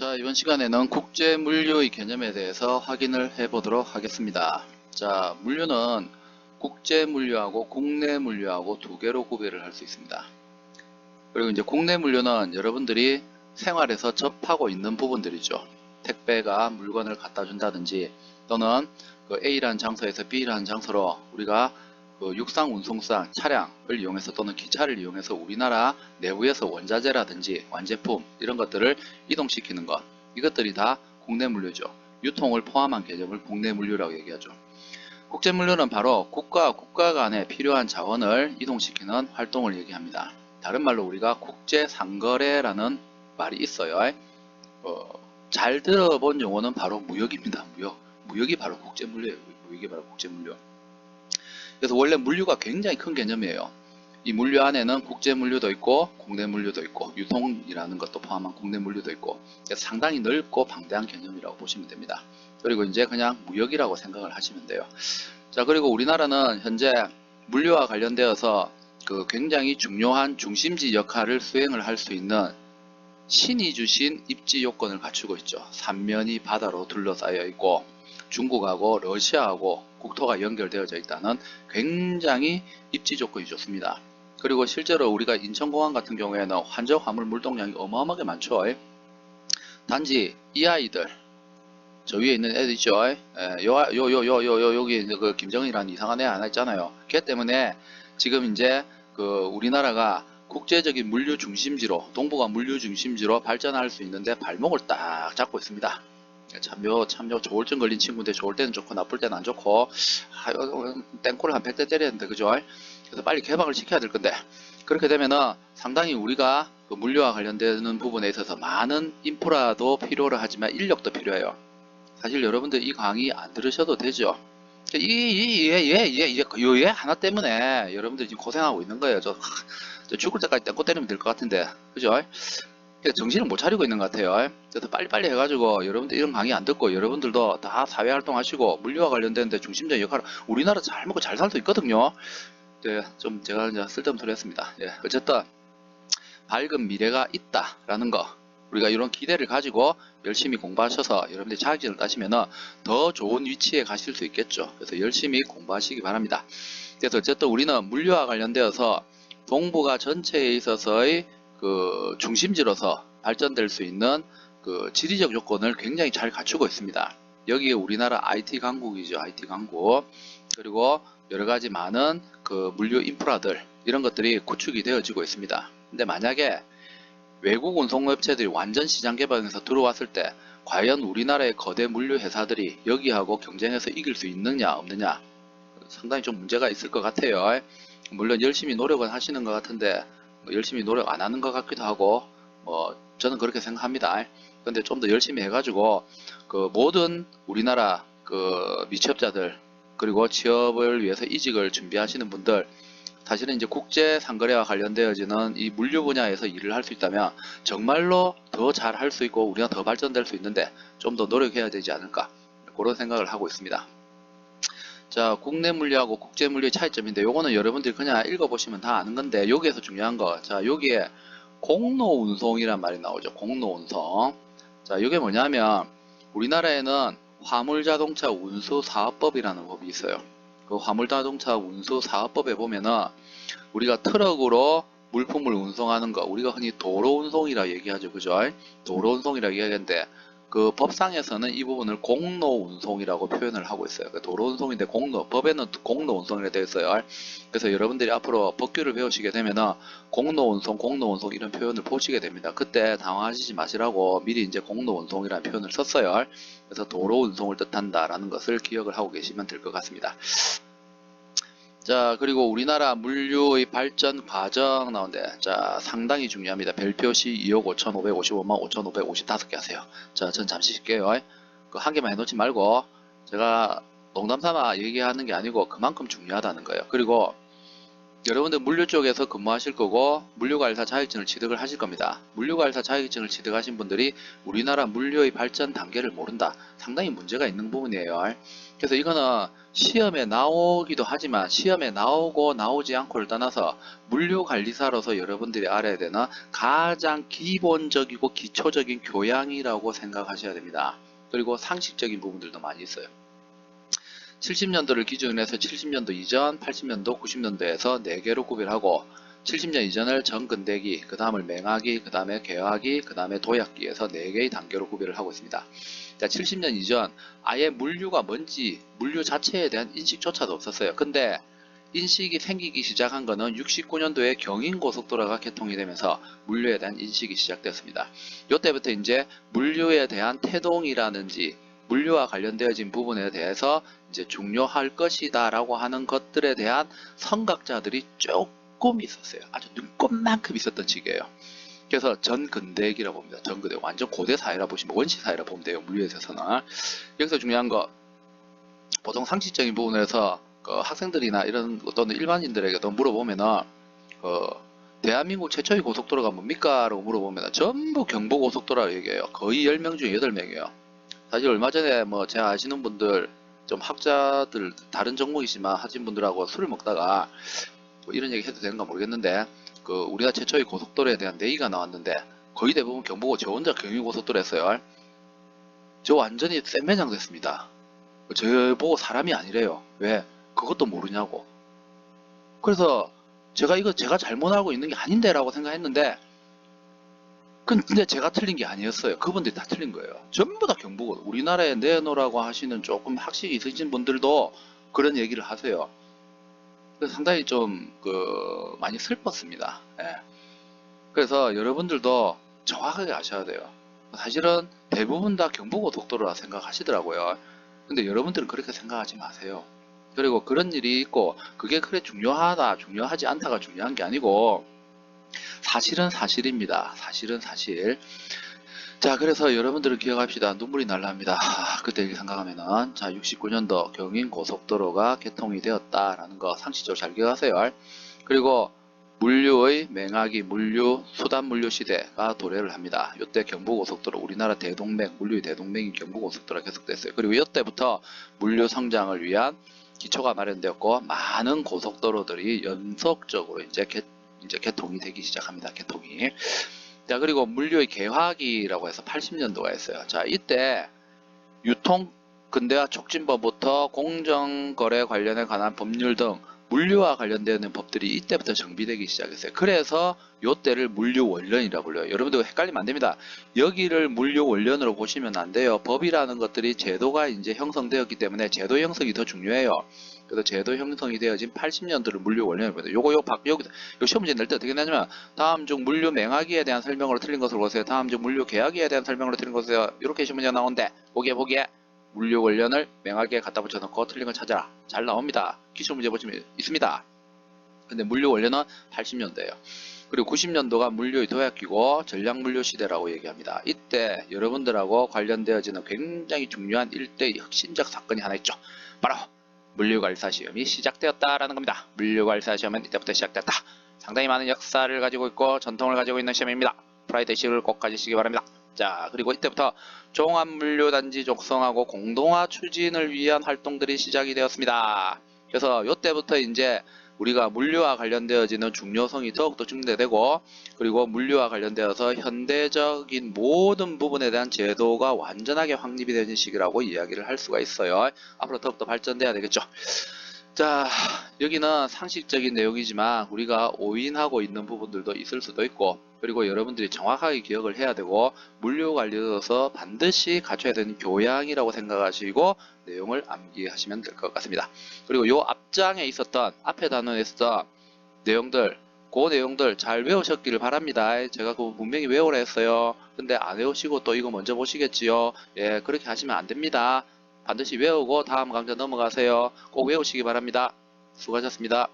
자 이번 시간에는 국제 물류의 개념에 대해서 확인을 해 보도록 하겠습니다. 자 물류는 국제 물류하고 국내 물류하고 두 개로 구별을 할 수 있습니다. 그리고 이제 국내 물류는 여러분들이 생활에서 접하고 있는 부분들이죠. 택배가 물건을 갖다 준다든지 또는 그 A라는 장소에서 B라는 장소로 우리가 그 육상 운송사 차량을 이용해서 또는 기차를 이용해서 우리나라 내부에서 원자재라든지 완제품 이런 것들을 이동시키는 것 이것들이 다 국내 물류죠. 유통을 포함한 개념을 국내 물류라고 얘기하죠. 국제 물류는 바로 국가와 국가 간에 필요한 자원을 이동시키는 활동을 얘기합니다. 다른 말로 우리가 국제 상거래라는 말이 있어요. 어, 잘 들어본 용어는 바로 무역입니다. 무역. 무역이 바로 국제 물류예요. 무역이 바로 국제 물류. 그래서 원래 물류가 굉장히 큰 개념이에요. 이 물류 안에는 국제 물류도 있고 국내 물류도 있고 유통이라는 것도 포함한 국내 물류도 있고 상당히 넓고 방대한 개념이라고 보시면 됩니다. 그리고 이제 그냥 무역이라고 생각을 하시면 돼요. 자 그리고 우리나라는 현재 물류와 관련되어서 그 굉장히 중요한 중심지 역할을 수행을 할 수 있는 신이 주신 입지 요건을 갖추고 있죠. 삼면이 바다로 둘러싸여 있고 중국하고 러시아하고 국토가 연결되어져 있다는 굉장히 입지 조건이 좋습니다. 그리고 실제로 우리가 인천공항 같은 경우에는 환적 화물 물동량이 어마어마하게 많죠. 단지 이 아이들 저 위에 있는 애들 있죠. 요 요 요 요 요 여기 그 김정일이라는 이상한 애 하나 있잖아요. 걔 때문에 지금 이제 그 우리나라가 국제적인 물류 중심지로 동북아 물류 중심지로 발전할 수 있는데 발목을 딱 잡고 있습니다. 참요 참요 조울증 걸린 친구인데 좋을 때는 좋고 나쁠 때는 안 좋고 아, 땡콜을 한 100대 때렸는데 그죠? 그래서 빨리 개방을 시켜야 될 건데 그렇게 되면은 상당히 우리가 그 물류와 관련되는 부분에 있어서 많은 인프라도 필요로 하지만 인력도 필요해요. 사실 여러분들 이 강의 안 들으셔도 되죠. 얘 하나 때문에 여러분들 지금 고생하고 있는 거예요. 저, 저 죽을 때까지 땡코 때리면 될 것 같은데 그죠? 정신을 못 차리고 있는 것 같아요. 그래서 빨리빨리 해가지고 여러분들 이런 강의 안 듣고 여러분들도 다 사회활동 하시고 물류와 관련되는데 중심적인 역할을 우리나라 잘 먹고 잘 살도 있거든요. 네, 좀 제가 이제 쓸데없는 소리 했습니다. 예, 어쨌든 밝은 미래가 있다라는 거 우리가 이런 기대를 가지고 열심히 공부하셔서 여러분들이 자격증을 따시면 더 좋은 위치에 가실 수 있겠죠. 그래서 열심히 공부하시기 바랍니다. 그래서 어쨌든 우리는 물류와 관련되어서 동북아 전체에 있어서의 그 중심지로서 발전될 수 있는 그 지리적 조건을 굉장히 잘 갖추고 있습니다. 여기에 우리나라 IT 강국이죠. IT 강국. 그리고 여러 가지 많은 그 물류 인프라들 이런 것들이 구축이 되어지고 있습니다. 근데 만약에 외국 운송업체들이 완전 시장 개방에서 들어왔을 때 과연 우리나라의 거대 물류 회사들이 여기하고 경쟁해서 이길 수 있느냐 없느냐 상당히 좀 문제가 있을 것 같아요. 물론 열심히 노력은 하시는 것 같은데 뭐 열심히 노력 안 하는 것 같기도 하고 뭐 저는 그렇게 생각합니다. 근데 좀 더 열심히 해가지고 그 모든 우리나라 그 미취업자들 그리고 취업을 위해서 이직을 준비하시는 분들 사실은 이제 국제 상거래와 관련되어지는 이 물류 분야에서 일을 할 수 있다면 정말로 더 잘 할 수 있고 우리가 더 발전될 수 있는데 좀 더 노력해야 되지 않을까 그런 생각을 하고 있습니다. 자 국내 물류하고 국제 물류의 차이점인데 요거는 여러분들이 그냥 읽어보시면 다 아는 건데 여기에서 중요한 거자 여기에 공로 운송이란 말이 나오죠. 공로 운송. 자 이게 뭐냐면 우리나라에는 화물자동차 운수사업법이라는 법이 있어요. 그 화물자동차 운수사업법에 보면은 우리가 트럭으로 물품을 운송하는 거 우리가 흔히 도로 운송이라 얘기하죠. 그죠? 도로 운송이라 얘기하는데 그 법상에서는 이 부분을 공로 운송이라고 표현을 하고 있어요. 그 도로 운송인데 공로, 법에는 공로 운송이라고 되어 있어요. 그래서 여러분들이 앞으로 법규를 배우시게 되면은 공로 운송, 공로 운송 이런 표현을 보시게 됩니다. 그때 당황하시지 마시라고 미리 이제 공로 운송이라는 표현을 썼어요. 그래서 도로 운송을 뜻한다라는 것을 기억을 하고 계시면 될 것 같습니다. 자 그리고 우리나라 물류의 발전 과정 나온대. 자 상당히 중요합니다. 별표시 2억 5555만 5555개 하세요. 자 전 잠시 쉴게요. 그 한 개만 해놓지 말고 제가 농담삼아 얘기하는 게 아니고 그만큼 중요하다는 거예요. 그리고 여러분들 물류 쪽에서 근무하실 거고 물류관리사 자격증을 취득을 하실 겁니다. 물류관리사 자격증을 취득하신 분들이 우리나라 물류의 발전 단계를 모른다. 상당히 문제가 있는 부분이에요. 그래서 이거는 시험에 나오기도 하지만 시험에 나오고 나오지 않고를 떠나서 물류관리사로서 여러분들이 알아야 되는 가장 기본적이고 기초적인 교양이라고 생각하셔야 됩니다. 그리고 상식적인 부분들도 많이 있어요. 70년도를 기준으로 해서 70년도 이전, 80년도, 90년도에서 4개로 구별하고 70년 이전을 전근대기, 그 다음을 맹하기, 그 다음에 개화기, 그 다음에 도약기에서 4개의 단계로 구별을 하고 있습니다. 자, 70년 이전 아예 물류가 뭔지 물류 자체에 대한 인식조차도 없었어요. 근데 인식이 생기기 시작한 거는 69년도에 경인고속도로가 개통이 되면서 물류에 대한 인식이 시작되었습니다. 이때부터 이제 물류에 대한 태동이라든지 물류와 관련되어진 부분에 대해서 이제 중요할 것이다 라고 하는 것들에 대한 선각자들이 조금 있었어요. 아주 눈꼽만큼 있었던 시기예요. 그래서 전근대기라고 봅니다. 전근대 완전 고대 사회라 보시면 원시 사회라 보면 돼요. 물류에 있어서는 여기서 중요한 거 보통 상식적인 부분에서 그 학생들이나 이런 어떤 일반인들에게도 물어보면은 어, 대한민국 최초의 고속도로가 뭡니까? 라고 물어보면 전부 경부고속도로라고 얘기해요. 거의 10명 중에 8명이에요. 사실 얼마 전에 뭐 제가 아시는 분들 좀 학자들 다른 종목이지만 하신 분들하고 술을 먹다가 뭐 이런 얘기 해도 되는가 모르겠는데 그 우리가 최초의 고속도로에 대한 내기가 나왔는데 거의 대부분 경보고 저 혼자 경유고속도로였어요. 저 완전히 쌤매장 됐습니다. 저 보고 사람이 아니래요. 왜? 그것도 모르냐고. 그래서 제가 이거 제가 잘못 알고 있는 게 아닌데 라고 생각했는데 근데 제가 틀린 게 아니었어요. 그분들이 다 틀린 거예요. 전부 다 경보고 우리나라에 내놓으라고 하시는 조금 학식이 있으신 분들도 그런 얘기를 하세요. 그래서 상당히 좀 그 많이 슬펐습니다. 예. 그래서 여러분들도 정확하게 아셔야 돼요. 사실은 대부분 다 경부고속도로라 생각하시더라고요. 근데 여러분들은 그렇게 생각하지 마세요. 그리고 그런 일이 있고 그게 그래 중요하다 중요하지 않다가 중요한 게 아니고 사실은 사실입니다. 사실은 사실. 자, 그래서 여러분들은 기억합시다. 눈물이 날랍니다. 아, 그때 생각하면은, 자, 69년도 경인고속도로가 개통이 되었다라는 거 상식적으로 잘 기억하세요. 그리고 물류의 맹하기 물류 수단 물류 시대가 도래를 합니다. 이때 경부고속도로 우리나라 대동맥 물류의 대동맥인 경부고속도로가 계속됐어요. 그리고 이때부터 물류 성장을 위한 기초가 마련되었고 많은 고속도로들이 연속적으로 이제 개, 이제 개통이 되기 시작합니다. 개통이. 자, 그리고 물류의 개화기라고 해서 80년도가 있어요. 자, 이때 유통 근대화 촉진법부터 공정거래 관련에 관한 법률 등 물류와 관련되는 법들이 이때부터 정비되기 시작했어요. 그래서 요때를 물류원련이라고 불려요. 여러분들 헷갈리면 안 됩니다. 여기를 물류원련으로 보시면 안 돼요. 법이라는 것들이 제도가 이제 형성되었기 때문에 제도 형성이 더 중요해요. 그래서 제도 형성이 되어진 80년도를 물류 원령입니다. 요거 요 박, 여기, 요 시험 문제 낼 때 어떻게 되냐면, 다음 중 물류 맹하기에 대한 설명으로 틀린 것을 보세요. 다음 중 물류 계약기에 대한 설명으로 틀린 것을 보세요. 이렇게 시험 문제 나오는데, 보기에 보기에, 물류 원련을 맹하기에 갖다 붙여놓고 틀린 걸 찾아라. 잘 나옵니다. 기출 문제 보시면 있습니다. 근데 물류 원련은 80년대예요. 그리고 90년도가 물류의 도약기고 전략물류 시대라고 얘기합니다. 이때 여러분들하고 관련되어지는 굉장히 중요한 일대의 혁신적 사건이 하나 있죠. 바로 물류관리사 시험이 시작되었다라는 겁니다. 물류관리사 시험은 이때부터 시작됐다. 상당히 많은 역사를 가지고 있고 전통을 가지고 있는 시험입니다. 프라이드 식을 꼭 가지시기 바랍니다. 자 그리고 이때부터 종합물류단지 적성하고 공동화 추진을 위한 활동들이 시작이 되었습니다. 그래서 이때부터 이제 우리가 물류와 관련되어지는 중요성이 더욱더 증대되고 그리고 물류와 관련되어서 현대적인 모든 부분에 대한 제도가 완전하게 확립이 되는 시기라고 이야기를 할 수가 있어요. 앞으로 더욱더 발전돼야 되겠죠. 자 여기는 상식적인 내용이지만 우리가 오인하고 있는 부분들도 있을 수도 있고 그리고 여러분들이 정확하게 기억을 해야 되고 물류 관련해서 반드시 갖춰야 되는 교양이라고 생각하시고 내용을 암기하시면 될 것 같습니다. 그리고 요 앞장에 있었던 앞에 단원에 있었던 내용들 그 내용들 잘 외우셨기를 바랍니다. 제가 그 분명히 외우라 했어요. 근데 안 외우시고 또 이거 먼저 보시겠지요. 예, 그렇게 하시면 안 됩니다. 반드시 외우고 다음 강좌 넘어가세요. 꼭 외우시기 바랍니다. 수고하셨습니다.